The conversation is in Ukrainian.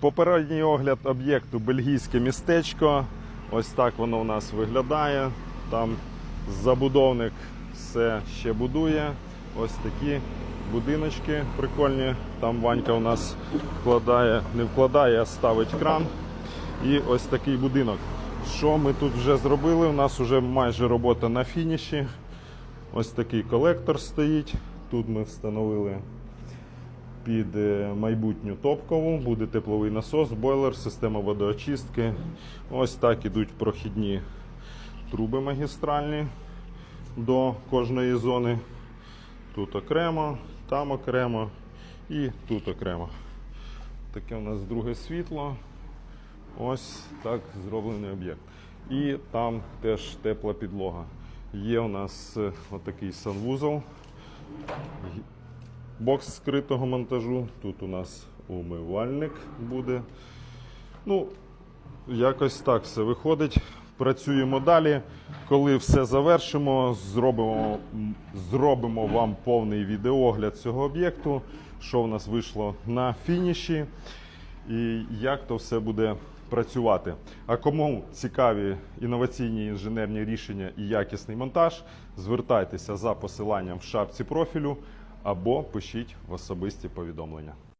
Попередній огляд об'єкту бельгійське містечко. Ось так воно у нас виглядає. Там забудовник все ще будує. Ось такі будиночки прикольні. Там Ванька у нас вкладає, не вкладає, а ставить кран. І ось такий будинок. Що ми тут вже зробили? У нас вже майже робота на фініші. Ось такий колектор стоїть. Тут ми встановили під е, майбутню топкову. Буде тепловий насос, бойлер, система водоочистки. Ось так ідуть прохідні труби магістральні до кожної зони. Тут окремо, там окремо і тут окремо. Таке у нас друге світло. Ось так зроблений об'єкт. І там теж тепла підлога. Є у нас е, отакий санвузол, бокс скритого монтажу. Тут у нас умивальник буде. Ну, якось так все виходить. Працюємо далі. Коли все завершимо, зробимо, зробимо вам повний відеогляд цього об'єкту, що в нас вийшло на фініші і як то все буде працювати. А кому цікаві інноваційні інженерні рішення і якісний монтаж, звертайтеся за посиланням в шапці профілю або пишіть в особисті повідомлення.